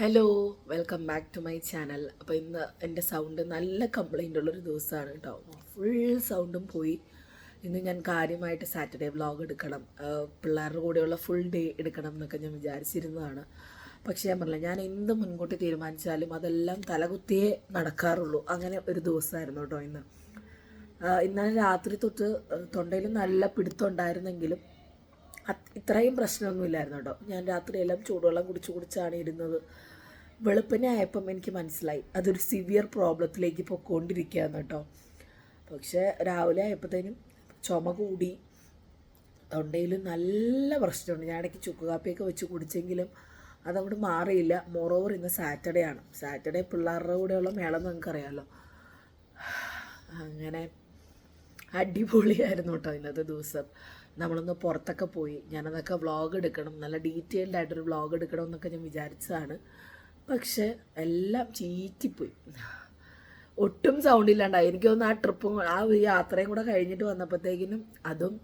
Hello welcome back to my channel അപ്പോൾ ഇന്ന് എന്റെ സൗണ്ട് നല്ല കംപ്ലൈന്റ് ഉള്ളൊരു ദിവസമാണ് കേട്ടോ ഫുൾ സൗണ്ടും പോയി. ഇന്ന് ഞാൻ കാര്യമായിട്ട് സാറ്റർഡേ വ്ളോഗ് എടുക്കണം. പിള്ളേരുടെ കൂടെയുള്ള ഫുൾ ഡേ എടുക്കണം എന്നൊക്കെ ഞാൻ വിചാരിച്ചിരുന്നതാണ്. പക്ഷേ ഞാൻ പറഞ്ഞില്ല ഞാൻ എന്ത് മുൻകൂട്ടി തീരുമാനിച്ചാലും അതെല്ലാം തലകുത്തിയേ നടക്കാറുള്ളൂ. അങ്ങനെ ഒരു ദിവസമായിരുന്നു കേട്ടോ ഇന്ന്. ഇന്നലെ രാത്രി തൊട്ട് തൊണ്ടയിൽ നല്ല പിടുത്തം ഉണ്ടായിരുന്നെങ്കിലും ഇത്രയും പ്രശ്നമൊന്നുമില്ലായിരുന്നു കേട്ടോ ഞാൻ രാത്രിയെല്ലാം ചൂടുവെള്ളം കുടിച്ച് കുടിച്ചാണ് ഇരുന്നത്. വെളുപ്പിനെ ആയപ്പം എനിക്ക് മനസ്സിലായി. അതൊരു സിവിയർ പ്രോബ്ലത്തിലേക്ക് പൊയ്ക്കൊണ്ടിരിക്കുകയാണ് കേട്ടോ. പക്ഷേ രാവിലെ ആയപ്പോഴത്തേനും ചുമ കൂടി. തൊണ്ടയിൽ നല്ല പ്രശ്നമുണ്ട്. ഞാൻ ഇടയ്ക്ക് ചുക്ക് കാപ്പിയൊക്കെ വെച്ച് കുടിച്ചെങ്കിലും അതങ്ങോട്ട് മാറിയില്ല. മോറോവർ ഇന്ന് സാറ്റർഡേ ആണ്. സാറ്റർഡേ പിള്ളേരുടെ കൂടെയുള്ള മേളം നിങ്ങൾക്കറിയാമല്ലോ അങ്ങനെ അടിപൊളിയായിരുന്നു കേട്ടോ ഇന്നത്തെ ദിവസം. നമ്മളൊന്ന് പുറത്തൊക്കെ പോയി. ഞാനതൊക്കെ വ്ളോഗ് എടുക്കണം. നല്ല ഡീറ്റെയിൽഡ് ആയിട്ടൊരു വ്ളോഗ് എടുക്കണം എന്നൊക്കെ ഞാൻ വിചാരിച്ചതാണ്. പക്ഷെ എല്ലാം ചീറ്റിപ്പോയി. ഒട്ടും സൗണ്ട് ഇല്ലാണ്ടായി എനിക്ക് തോന്നുന്നു ആ ട്രിപ്പും ആ യാത്രയും കൂടെ കഴിഞ്ഞിട്ട് വന്നപ്പോഴത്തേക്കിനും അതും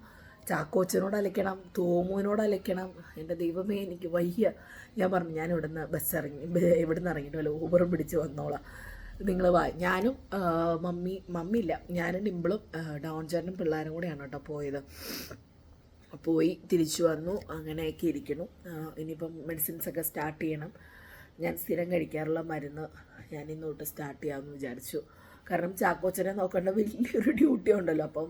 ചാക്കോച്ചനോട് അലയ്ക്കണം തോമുവിനോട് അലയ്ക്കണം. എന്റെ ദൈവമേ എനിക്ക് വയ്യ. ഞാൻ പറഞ്ഞു ഞാൻ ഇവിടുന്ന് ബസ് ഇറങ്ങി ഇവിടുന്ന് ഇറങ്ങിയിട്ട് വല്ല ഊബറും പിടിച്ച് വന്നോളാം. നിങ്ങൾ വാ. ഞാനും മമ്മി മമ്മി ഇല്ല. ഞാനും ഡിമ്പിളും ഡൗൺ ചേട്ടനും പിള്ളേരും കൂടെയാണ് കേട്ടോ പോയത്. പോയി തിരിച്ചു വന്നു. അങ്ങനെയൊക്കെ ഇരിക്കണം ഇനിയിപ്പം മെഡിസിൻസ് ഒക്കെ സ്റ്റാർട്ട് ചെയ്യണം. ഞാൻ സ്ഥിരം കഴിക്കാറുള്ള മരുന്ന് ഞാൻ ഇന്ന് തൊട്ട് സ്റ്റാർട്ട് ചെയ്യാമെന്ന് വിചാരിച്ചു. കാരണം ചാക്കോച്ചനെ നോക്കേണ്ട വലിയൊരു ഡ്യൂട്ടി ഉണ്ടല്ലോ. അപ്പം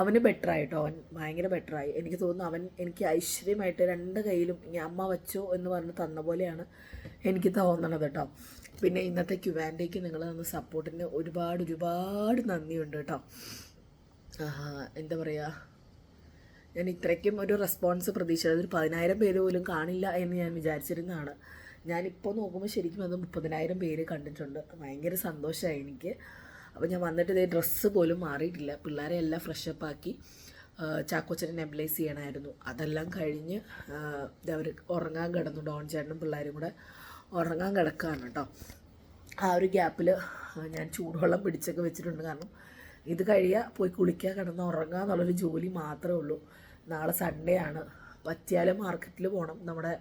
അവന് ബെറ്റർ ആയിട്ടോ അവൻ ഭയങ്കര ബെറ്ററായി എനിക്ക് തോന്നുന്നു അവൻ എനിക്ക് ഐശ്വര്യമായിട്ട് രണ്ട് കയ്യിലും ഇനി അമ്മ വച്ചോ എന്ന് പറഞ്ഞ് തന്ന പോലെയാണ് എനിക്ക് തോന്നണത് കേട്ടോ പിന്നെ ഇന്നത്തെ ക്യുവാൻഡേക്ക് നിങ്ങൾ തന്ന സപ്പോർട്ടിന് ഒരുപാട് ഒരുപാട് നന്ദിയുണ്ട് കേട്ടോ എന്താ പറയുക ഞാൻ ഇത്രയ്ക്കും ഒരു റെസ്പോൺസ് പ്രതീക്ഷിച്ചത്. ഒരു പതിനായിരം പേര് പോലും കാണില്ല എന്ന് ഞാൻ വിചാരിച്ചിരുന്നതാണ്. ഞാനിപ്പോൾ നോക്കുമ്പോൾ ശരിക്കും അത് മുപ്പതിനായിരം പേര് കണ്ടിട്ടുണ്ട്. ഭയങ്കര സന്തോഷമായി എനിക്ക്. അപ്പോൾ ഞാൻ വന്നിട്ട് ഇതേ ഡ്രസ്സ് പോലും മാറിയിട്ടില്ല. പിള്ളേരെ എല്ലാം ഫ്രഷപ്പ് ആക്കി ചാക്കോച്ചനെ നെബിലൈസ് ചെയ്യണമായിരുന്നു അതെല്ലാം കഴിഞ്ഞ് അവർ ഉറങ്ങാൻ കിടന്നു. ഡോൺ ചേട്ടനും പിള്ളേരും കൂടെ ഉറങ്ങാൻ കിടക്കുകയാണ് കേട്ടോ. ആ ഒരു ഗ്യാപ്പിൽ ഞാൻ ചൂടുവെള്ളം പിടിച്ചൊക്കെ വെച്ചിട്ടുണ്ട്. കാരണം ഇത് കഴിയുക പോയി കുളിക്കുക കിടന്ന് ഉറങ്ങുക എന്നുള്ളൊരു ജോലി മാത്രമേ ഉള്ളൂ. നാളെ സൺഡേ ആണ്. പറ്റിയാലും മാർക്കറ്റിൽ പോകണം നമ്മുടെ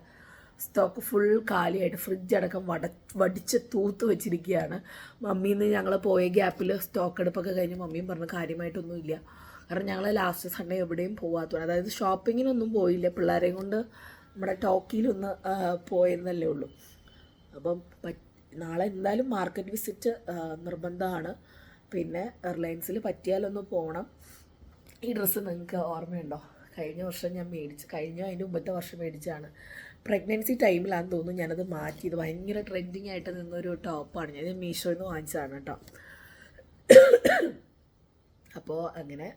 സ്റ്റോക്ക് ഫുൾ കാലിയായിട്ട് ഫ്രിഡ്ജ് അടക്കം വട വടിച്ച് തൂത്ത് വെച്ചിരിക്കുകയാണ് മമ്മിന്ന് ഞങ്ങൾ പോയ ഗ്യാപ്പിൽ സ്റ്റോക്ക് എടുപ്പൊക്കെ കഴിഞ്ഞ് മമ്മിയും പറഞ്ഞ കാര്യമായിട്ടൊന്നുമില്ല. കാരണം ഞങ്ങൾ ലാസ്റ്റ് സൺഡേ എവിടെയും പോകാത്തതാണ് അതായത് ഷോപ്പിങ്ങിനൊന്നും പോയില്ല. പിള്ളേരെയും കൊണ്ട് നമ്മുടെ ടോക്കിയിലൊന്ന് പോയെന്നല്ലേ ഉള്ളൂ. അപ്പം നാളെ എന്തായാലും മാർക്കറ്റ് വിസിറ്റ് നിർബന്ധമാണ്. പിന്നെ റിലയൻസിൽ പറ്റിയാലൊന്ന് പോകണം ഈ ഡ്രസ്സ് നിങ്ങൾക്ക് ഓർമ്മയുണ്ടോ? കഴിഞ്ഞ വർഷം ഞാൻ മേടിച്ച് കഴിഞ്ഞ അതിന്റെ മുമ്പത്തെ വർഷം മേടിച്ചാണ് പ്രഗ്നൻസി ടൈമിലാണെന്ന് തോന്നുന്നു ഞാനത് മാറ്റി ഇത് ഭയങ്കര ട്രെൻഡിങ് ആയിട്ട് നിന്നൊരു ടോപ്പാണ്. ഞാൻ മീഷോയിൽ നിന്ന് വാങ്ങിച്ചതാണ് കേട്ടോ. അപ്പോൾ അങ്ങനെ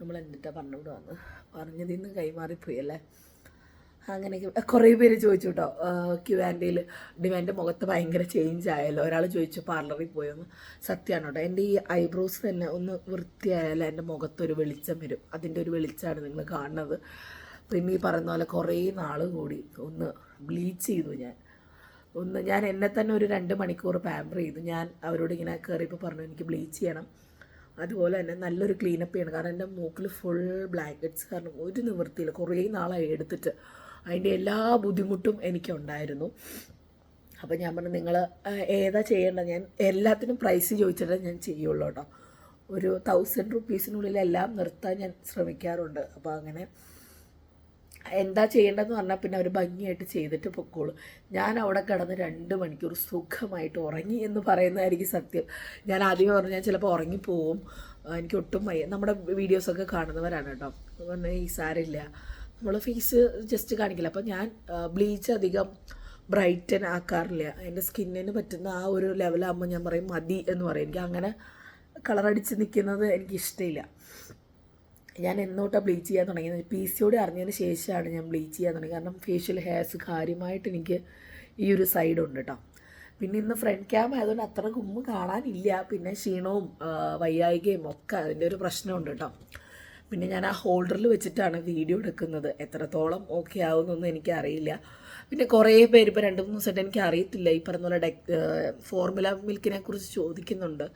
നമ്മൾ എന്നിട്ടാണ് പറഞ്ഞുകൊണ്ട് വന്ന് പറഞ്ഞതിൽ നിന്ന് കൈമാറിപ്പോയി അല്ലേ? അങ്ങനെയൊക്കെ കുറേ പേര് ചോദിച്ചു കേട്ടോ. ക്യുവാൻഡയിൽ ഡിമാന്റെ മുഖത്ത് ഭയങ്കര ചേഞ്ച് ആയല്ലോ. ഒരാൾ ചോദിച്ചു പാർലറിൽ പോയൊന്ന്? സത്യമാണ് കേട്ടോ. എന്റെ ഈ ഐബ്രോസ് തന്നെ ഒന്ന് വൃത്തിയായാലും എന്റെ മുഖത്തൊരു വെളിച്ചം വരും. അതിന്റെ ഒരു വെളിച്ചമാണ് നിങ്ങൾ കാണുന്നത്. ഈ പറയുന്ന പോലെ കുറേ നാൾ കൂടി. ഒന്ന് ബ്ലീച്ച് ചെയ്തു ഞാൻ. ഒന്ന് ഞാൻ എന്നെ തന്നെ ഒരു രണ്ട് മണിക്കൂർ പാമ്പർ ചെയ്തു. ഞാൻ അവരോട് ഇങ്ങനെ കയറിയപ്പോൾ പറഞ്ഞു എനിക്ക് ബ്ലീച്ച് ചെയ്യണം. അതുപോലെ തന്നെ നല്ലൊരു ക്ലീനപ്പ് ചെയ്യണം. കാരണം എന്റെ മൂക്കിൽ ഫുൾ ബ്ലാങ്കറ്റ്സ് കാരണം ഒരു നിവൃത്തിയില്ല. കുറേ നാളായി എടുത്തിട്ട്. അതിന്റെ എല്ലാ ബുദ്ധിമുട്ടും എനിക്കുണ്ടായിരുന്നു. അപ്പോൾ ഞാൻ പറഞ്ഞു നിങ്ങൾ ഏതാ ചെയ്യേണ്ടത്? ഞാൻ എല്ലാത്തിനും പ്രൈസ് ചോദിച്ചിട്ടേ ഞാൻ ചെയ്യുള്ളൂ കേട്ടോ. ഒരു തൗസൻഡ് റുപ്പീസിനുള്ളിൽ എല്ലാം നിർത്താൻ ഞാൻ ശ്രമിക്കാറുണ്ട്. അപ്പോൾ അങ്ങനെ എന്താ ചെയ്യേണ്ടതെന്ന് പറഞ്ഞാൽ പിന്നെ അവർ ഭംഗിയായിട്ട് ചെയ്തിട്ട് പൊക്കോളൂ. ഞാൻ അവിടെ കിടന്ന് രണ്ട് മണിക്കൂർ സുഖമായിട്ട് ഉറങ്ങി എന്ന് പറയുന്നതായിരിക്കും സത്യം. ഞാൻ ആദ്യം പറഞ്ഞു ഞാൻ ചിലപ്പോൾ ഉറങ്ങിപ്പോവും. എനിക്ക് ഒട്ടും വയ്യ. നമ്മുടെ വീഡിയോസൊക്കെ കാണുന്നവരാണ് കേട്ടോ. പറഞ്ഞാൽ ഈ സാരില്ല നമ്മൾ ഫേസ് ജസ്റ്റ് കാണിക്കില്ല. അപ്പോൾ ഞാൻ ബ്ലീച്ച് അധികം ബ്രൈറ്റൻ ആക്കാറില്ല. എന്റെ സ്കിന്നിന് പറ്റുന്ന ആ ഒരു ലെവലാകുമ്പോൾ ഞാൻ പറയും മതി എന്ന് പറയും. എനിക്ക് അങ്ങനെ കളറടിച്ച് നിൽക്കുന്നത് എനിക്ക് ഇഷ്ടമില്ല ഞാൻ എന്നോട്ടാണ് ബ്ലീച്ച് ചെയ്യാൻ തുടങ്ങിയത്. പി സി സിയോട് അറിഞ്ഞതിന് ശേഷമാണ് ഞാൻ ബ്ലീച്ച് ചെയ്യാൻ തുടങ്ങിയത്. കാരണം ഫേഷ്യൽ ഹെയർസ് കാര്യമായിട്ട് എനിക്ക് ഈ ഒരു സൈഡ് ഉണ്ട് കേട്ടോ പിന്നെ ഇന്ന് ഫ്രണ്ട് ക്യാം ആയതുകൊണ്ട് അത്ര കുമ്പ് കാണാനില്ല. പിന്നെ ക്ഷീണവും വയ്യായികയും ഒക്കെ അതിന്റെ ഒരു പ്രശ്നമുണ്ട് കേട്ടോ പിന്നെ ഞാൻ ആ ഹോൾഡറിൽ വെച്ചിട്ടാണ് വീഡിയോ എടുക്കുന്നത്. എത്രത്തോളം ഓക്കെ ആവുമെന്നൊന്നും എനിക്കറിയില്ല. പിന്നെ കുറേ പേര് ഇപ്പോൾ രണ്ട് മൂന്ന് ദിവസമായിട്ട് എനിക്ക് അറിയത്തില്ല ഈ പറഞ്ഞ പോലെ ഡെക് ഫോർമുല മിൽക്കിനെ കുറിച്ച് ചോദിക്കുന്നുണ്ട്.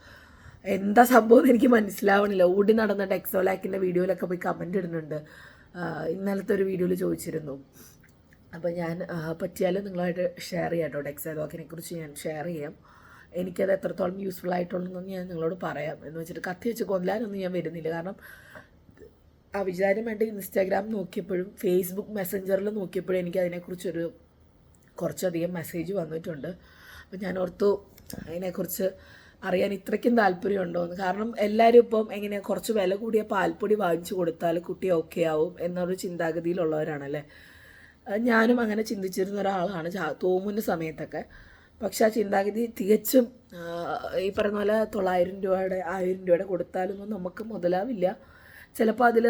എന്താ സംഭവം എന്ന് എനിക്ക് മനസ്സിലാവണില്ല. ഓടി നടന്ന ടെക്സോലാക്കിന്റെ വീഡിയോയിലൊക്കെ പോയി കമന്റ് ഇടുന്നുണ്ട്. ഇന്നലത്തെ ഒരു വീഡിയോയിൽ ചോദിച്ചിരുന്നു. അപ്പോൾ ഞാൻ പറ്റിയാലും നിങ്ങളായിട്ട് ഷെയർ ചെയ്യാം കേട്ടോ ടെക്സോലാക്കിനെ കുറിച്ച് ഞാൻ ഷെയർ ചെയ്യാം. എനിക്കത് എത്രത്തോളം യൂസ്ഫുൾ ആയിട്ടുള്ളതെന്ന് ഞാൻ നിങ്ങളോട് പറയാം. എന്ന് വെച്ചിട്ട് കത്തി വെച്ച് കൊല്ലാനൊന്നും ഞാൻ വരുന്നില്ല. കാരണം ആ വിചാരം വേണ്ടി ഇൻസ്റ്റാഗ്രാം നോക്കിയപ്പോഴും ഫേസ്ബുക്ക് മെസ്സഞ്ചറിൽ നോക്കിയപ്പോഴും എനിക്ക് അതിനെക്കുറിച്ചൊരു കുറച്ചധികം മെസ്സേജ് വന്നിട്ടുണ്ട്. അപ്പോൾ ഞാൻ ഓർത്തു അതിനെക്കുറിച്ച് അറിയാൻ ഇത്രയ്ക്കും താല്പര്യമുണ്ടോ എന്ന് കാരണം എല്ലാവരും ഇപ്പം എങ്ങനെയാണ് കുറച്ച് വില കൂടിയ പാൽപ്പൊടി വാങ്ങിച്ചു കൊടുത്താൽ കുട്ടി ഓക്കെ ആവും എന്നൊരു ചിന്താഗതിയിലുള്ളവരാണല്ലേ? ഞാനും അങ്ങനെ ചിന്തിച്ചിരുന്ന ഒരാളാണ് തോമുന്ന സമയത്തൊക്കെ. പക്ഷെ ആ ചിന്താഗതി തികച്ചും ഈ പറയുന്ന പോലെ തൊള്ളായിരം രൂപയുടെ ആയിരം രൂപയുടെ കൊടുത്താലൊന്നും നമുക്ക് മുതലാവില്ല. ചിലപ്പോൾ അതിൽ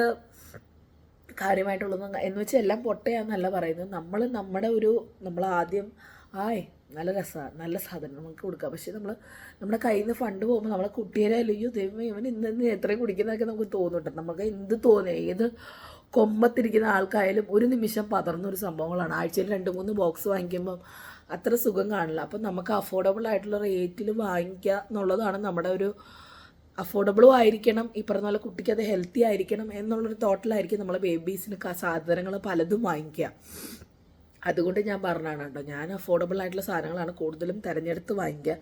കാര്യമായിട്ടുള്ളതൊന്നും എന്ന് വെച്ചാൽ എല്ലാം പൊട്ടയാന്നല്ല പറയുന്നത്. നമ്മൾ നമ്മുടെ ഒരു നമ്മൾ ആദ്യം ആയ് നല്ല രസമാണ് നല്ല സാധനം നമുക്ക് കൊടുക്കാം. പക്ഷേ നമ്മൾ നമ്മുടെ കയ്യിൽ നിന്ന് ഫണ്ട് പോകുമ്പോൾ നമ്മളെ കുട്ടിയെ അല്ലയോ ദൈവം ഇവൻ ഇന്ന് ഇന്ന് എത്രയും കുടിക്കുന്നതൊക്കെ നമുക്ക് തോന്നുന്നുണ്ട് നമുക്ക് എന്ത് തോന്നി ഏത് കൊമ്പത്തിരിക്കുന്ന ആൾക്കായാലും ഒരു നിമിഷം പതർന്നൊരു സംഭവങ്ങളാണ്. ആഴ്ചയിൽ രണ്ട് മൂന്ന് ബോക്സ് വാങ്ങിക്കുമ്പം അത്ര സുഖം കാണില്ല. അപ്പം നമുക്ക് അഫോർഡബിൾ ആയിട്ടുള്ള റേറ്റിൽ വാങ്ങിക്കുക എന്നുള്ളതാണ് നമ്മുടെ ഒരു അഫോർഡബിളും ആയിരിക്കണം ഈ പറഞ്ഞ പോലെ കുട്ടിക്ക് അത് ഹെൽത്തി ആയിരിക്കണം എന്നുള്ളൊരു തോട്ടിലായിരിക്കും നമ്മളെ ബേബീസിന് സാധനങ്ങൾ പലതും വാങ്ങിക്കുക അതുകൊണ്ട് ഞാൻ പറഞ്ഞതാണ് കേട്ടോ. ഞാൻ അഫോർഡബിൾ ആയിട്ടുള്ള സാധനങ്ങളാണ് കൂടുതലും തിരഞ്ഞെടുത്ത് വാങ്ങിക്കുക.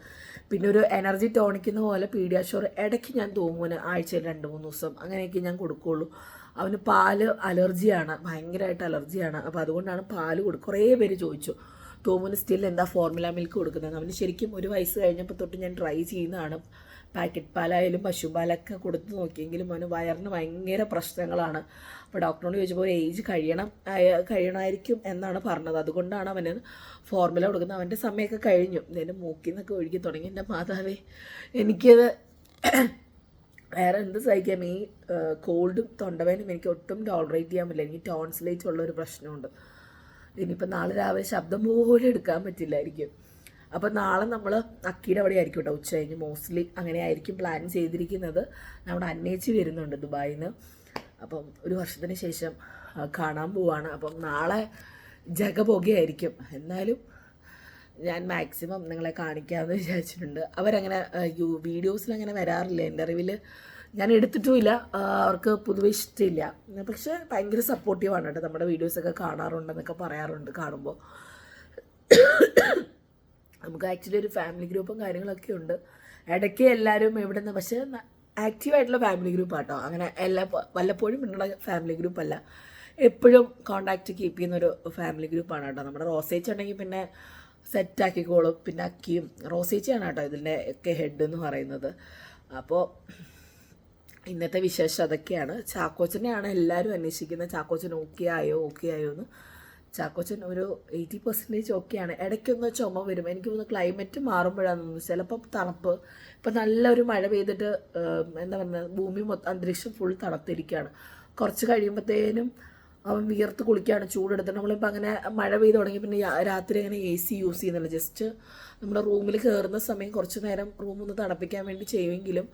പിന്നെ ഒരു എനർജി ടോണിക്കുന്ന പോലെ പീഡിയാഷോർ ഇടയ്ക്ക് ഞാൻ തൂങ്ങുന്നു ആഴ്ചയിൽ രണ്ട് മൂന്ന് ദിവസം അങ്ങനെയൊക്കെ ഞാൻ കൊടുക്കുകയുള്ളൂ അവന് പാൽ അലർജിയാണ് ഭയങ്കരമായിട്ട് അലർജിയാണ് അപ്പോൾ അതുകൊണ്ടാണ് പാൽ കൊടുക്കുക കുറേ പേര് ചോദിച്ചു. തോമുന് സ്റ്റിൽ എന്താ ഫോർമുല മിൽക്ക് കൊടുക്കുന്നത്? അവന് ശരിക്കും ഒരു വയസ്സ് കഴിഞ്ഞപ്പോൾ തൊട്ട് ഞാൻ ട്രൈ ചെയ്യുന്നതാണ്. പാക്കറ്റ് പാലായാലും പശുപാലൊക്കെ കൊടുത്ത് നോക്കിയെങ്കിലും അവന് വയറിന് ഭയങ്കര പ്രശ്നങ്ങളാണ്. അപ്പോൾ ഡോക്ടറോട് ചോദിച്ചപ്പോൾ ഏജ് കഴിയണം കഴിയണമായിരിക്കും എന്നാണ് പറഞ്ഞത്. അതുകൊണ്ടാണ് അവന് ഫോർമുല കൊടുക്കുന്നത്. അവന്റെ സമയമൊക്കെ കഴിഞ്ഞു. എന്റെ മൂക്കിൽ നിന്നൊക്കെ ഒഴുകി തുടങ്ങി. എന്റെ മാതാവേ എനിക്കത് വേറെ എന്ത് സഹിക്കാം? ഈ കോൾഡും തൊണ്ടവേനും എനിക്ക് ഒട്ടും ടോളറേറ്റ് ചെയ്യാൻ പറ്റില്ല. എനിക്ക് ടോൺസിലേറ്റ് ഉള്ള ഒരു പ്രശ്നമുണ്ട്. ഇനിയിപ്പോൾ നാളെ രാവിലെ ശബ്ദം പോലും എടുക്കാൻ പറ്റില്ലായിരിക്കും. അപ്പോൾ നാളെ നമ്മൾ അക്കിയുടെ അവിടെ ആയിരിക്കും കേട്ടോ ഉച്ച കഴിഞ്ഞ് മോസ്റ്റ്ലി അങ്ങനെ ആയിരിക്കും പ്ലാൻ ചെയ്തിരിക്കുന്നത്. നമ്മുടെ അന്വേഷിച്ച് വരുന്നുണ്ട് ദുബായിൽ നിന്ന് അപ്പം ഒരു വർഷത്തിന് ശേഷം കാണാൻ പോവാണ്. അപ്പം നാളെ ജഗപൊകയായിരിക്കും എന്നാലും ഞാൻ മാക്സിമം നിങ്ങളെ കാണിക്കാമെന്ന് വിചാരിച്ചിട്ടുണ്ട്. അവരങ്ങനെ വീഡിയോസിൽ അങ്ങനെ വരാറില്ല? എന്റെ അറിവിൽ ഞാൻ എടുത്തിട്ടുമില്ല അവർക്ക് പൊതുവെ ഇഷ്ടമില്ല പക്ഷെ ഭയങ്കര സപ്പോർട്ടീവാണ് കേട്ടോ. നമ്മുടെ വീഡിയോസൊക്കെ കാണാറുണ്ടെന്നൊക്കെ പറയാറുണ്ട് കാണുമ്പോൾ നമുക്ക് ആക്ച്വലി ഒരു ഫാമിലി ഗ്രൂപ്പും കാര്യങ്ങളൊക്കെ ഉണ്ട്. ഇടയ്ക്ക് എല്ലാവരും എവിടെ നിന്ന് പക്ഷേ ആക്റ്റീവായിട്ടുള്ള ഫാമിലി ഗ്രൂപ്പ് ആട്ടോ. അങ്ങനെ എല്ലാ വല്ലപ്പോഴും ഉള്ള ഫാമിലി ഗ്രൂപ്പല്ല എപ്പോഴും കോണ്ടാക്റ്റ് കീപ്പ് ചെയ്യുന്ന ഒരു ഫാമിലി ഗ്രൂപ്പാണ് കേട്ടോ. നമ്മുടെ റോസേച്ച് ഉണ്ടെങ്കിൽ പിന്നെ സെറ്റാക്കിക്കോളും പിന്നെ അക്കിയും റോസേച്ചിയാണ് കേട്ടോ ഇതിന്റെ ഒക്കെ ഹെഡ് എന്ന് പറയുന്നത്. അപ്പോൾ ഇന്നത്തെ വിശേഷം അതൊക്കെയാണ്. ചാക്കോച്ചനെയാണ് എല്ലാവരും അന്വേഷിക്കുന്നത്. ചാക്കോച്ചൻ ഓക്കെ ആയോ? ഓക്കെ ആയോ എന്ന്. ചാക്കോച്ചൻ ഒരു എയ്റ്റി പെർസെന്റേജ് ഓക്കെയാണ് ഇടയ്ക്കൊന്ന് ചുമ വരും. എനിക്ക് തോന്നുന്നു ക്ലൈമറ്റ് മാറുമ്പോഴാണ് തോന്നുന്നു. ചിലപ്പോൾ തണുപ്പ്. ഇപ്പം നല്ലൊരു മഴ പെയ്തിട്ട് എന്താ പറയുക ഭൂമി മൊത്തം അന്തരീക്ഷം ഫുൾ തണുത്തിരിക്കുകയാണ്. കുറച്ച് കഴിയുമ്പോഴത്തേനും അവൻ വിയർത്ത് കുളിക്കുകയാണ് ചൂടെടുത്ത് നമ്മളിപ്പോൾ അങ്ങനെ മഴ പെയ്ത് തുടങ്ങി പിന്നെ രാത്രി അങ്ങനെ എ സി യൂസ് ചെയ്യുന്നില്ല. ജസ്റ്റ് നമ്മുടെ റൂമിൽ കയറുന്ന സമയം കുറച്ച് നേരം റൂം ഒന്ന് തണുപ്പിക്കാൻ വേണ്ടി ചെയ്യുമെങ്കിലും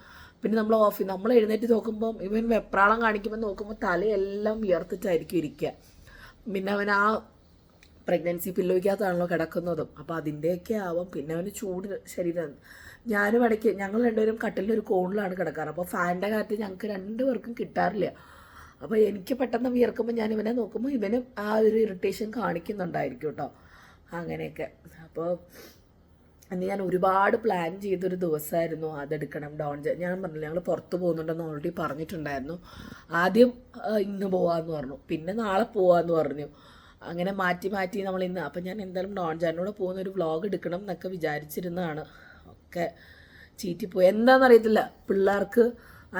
പിന്നെ നമ്മൾ ഓഫ് നമ്മൾ എഴുന്നേറ്റ് നോക്കുമ്പോൾ ഇവൻ വെപ്രാളം കാണിക്കുമ്പോൾ നോക്കുമ്പോൾ തലയെല്ലാം വിയർത്തിട്ടായിരിക്കും ഇരിക്കുക പിന്നെ അവൻ ആ പ്രഗ്നൻസി പില്ലോയ്ക്കകത്താണല്ലോ കിടക്കുന്നതും. അപ്പോൾ അതിന്റെയൊക്കെ ആവാം. പിന്നെ അവന് ചൂട് ശരീരം. ഞാനും ഇടയ്ക്ക് ഞങ്ങൾ രണ്ടുപേരും കട്ടിലിന്റെ ഒരു കോണിലാണ് കിടക്കാറ്. അപ്പോൾ ഫാനിന്റെ കാറ്റ് ഞങ്ങൾക്ക് രണ്ടുപേർക്കും കിട്ടാറില്ല. അപ്പോൾ എനിക്ക് പെട്ടെന്ന് വിയർക്കുമ്പോൾ ഞാൻ ഇവനെ നോക്കുമ്പോൾ ഇവനും ആ ഒരു ഇറിറ്റേഷൻ കാണിക്കുന്നുണ്ടായിരിക്കും കേട്ടോ അങ്ങനെയൊക്കെ. അപ്പോൾ അന്ന് ഞാൻ ഒരുപാട് പ്ലാൻ ചെയ്തൊരു ദിവസമായിരുന്നു അതെടുക്കണം ഡോൺ ഞാൻ പറഞ്ഞില്ല ഞങ്ങൾ പുറത്ത് പോകുന്നുണ്ടെന്ന് ഓൾറെഡി പറഞ്ഞിട്ടുണ്ടായിരുന്നു. ആദ്യം ഇന്ന് പോവാന്ന് പറഞ്ഞു. പിന്നെ നാളെ പോവാന്ന് പറഞ്ഞു. അങ്ങനെ മാറ്റി മാറ്റി നമ്മൾ ഇന്ന്. അപ്പം ഞാൻ എന്തായാലും ഡോൺ ജാനോട് പോകുന്ന ഒരു വ്ളോഗ് എടുക്കണം എന്നൊക്കെ വിചാരിച്ചിരുന്നതാണ്. ഒക്കെ ചീറ്റിപ്പോയി. എന്താണെന്നറിയത്തില്ല പിള്ളേർക്ക്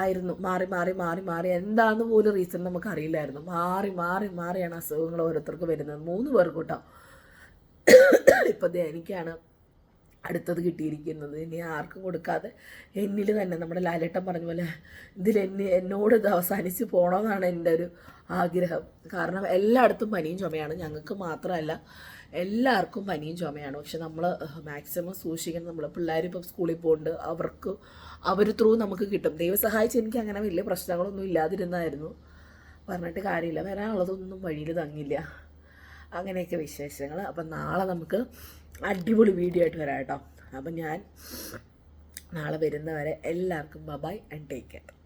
ആയിരുന്നു. മാറി മാറി മാറി മാറി. എന്താണെന്ന് പോലും റീസൺ നമുക്ക് അറിയില്ലായിരുന്നു മാറി മാറി മാറിയാണ് അസുഖങ്ങൾ ഓരോരുത്തർക്ക് വരുന്നത്. മൂന്ന് പേർക്ക് കേട്ടോ. ഇപ്പം എനിക്കാണ് അടുത്തത് കിട്ടിയിരിക്കുന്നത്. ഇനി ആർക്കും കൊടുക്കാതെ എന്നിൽ തന്നെ നമ്മുടെ ലാലേട്ടൻ പറഞ്ഞ പോലെ ഇതിൽ എന്നെ എന്നോട് ഇത് അവസാനിച്ച് പോകണമെന്നാണ് എന്റെ ഒരു ആഗ്രഹം. കാരണം എല്ലായിടത്തും പനിയും ചുമയാണ്. ഞങ്ങൾക്ക് മാത്രമല്ല എല്ലാവർക്കും പനിയും ചുമയാണ്. പക്ഷെ നമ്മൾ മാക്സിമം സൂക്ഷിക്കണം. നമ്മൾ പിള്ളേർ ഇപ്പം സ്കൂളിൽ പോകുന്നുണ്ട് അവർക്ക് അവർ ത്രൂ നമുക്ക് കിട്ടും. ദൈവം സഹായിച്ച് എനിക്ക് അങ്ങനെ വലിയ പ്രശ്നങ്ങളൊന്നും ഇല്ലാതിരുന്നായിരുന്നു. പറഞ്ഞിട്ട് കാര്യമില്ല. വരാനുള്ളതൊന്നും വഴിയിൽ തങ്ങില്ല. അങ്ങനെയൊക്കെ വിശേഷങ്ങൾ അപ്പം നാളെ നമുക്ക് അടിപൊളി വീഡിയോ ആയിട്ട് വരാം കേട്ടോ. അപ്പം ഞാൻ നാളെ വരുന്നവരെ എല്ലാവർക്കും ബബായ് ആൻഡ് ടേക്ക് കെയർ